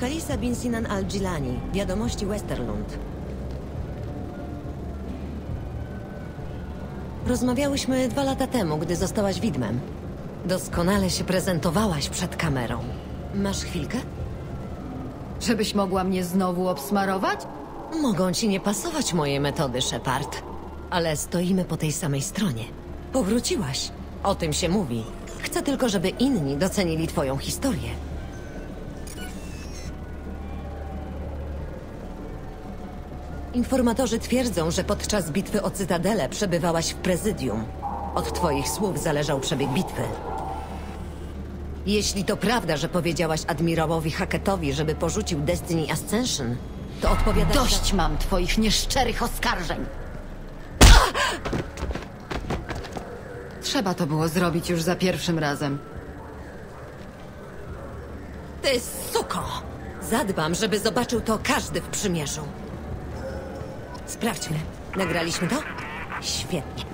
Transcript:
Kalisa bin Sinan al-Gilani, Wiadomości Westerlund. Rozmawiałyśmy dwa lata temu, gdy zostałaś widmem. Doskonale się prezentowałaś przed kamerą. Masz chwilkę? Żebyś mogła mnie znowu obsmarować? Mogą ci nie pasować moje metody, Shepard. Ale stoimy po tej samej stronie. Powróciłaś. O tym się mówi. Chcę tylko, żeby inni docenili twoją historię. Informatorzy twierdzą, że podczas bitwy o Cytadelę przebywałaś w prezydium. Od twoich słów zależał przebieg bitwy. Jeśli to prawda, że powiedziałaś admirałowi Hackettowi, żeby porzucił Destiny Ascension, to odpowiadasz... za- Dość mam twoich nieszczerych oskarżeń. Trzeba to było zrobić już za pierwszym razem. Ty suko! Zadbam, żeby zobaczył to każdy w przymierzu. Sprawdźmy. Nagraliśmy to? Świetnie.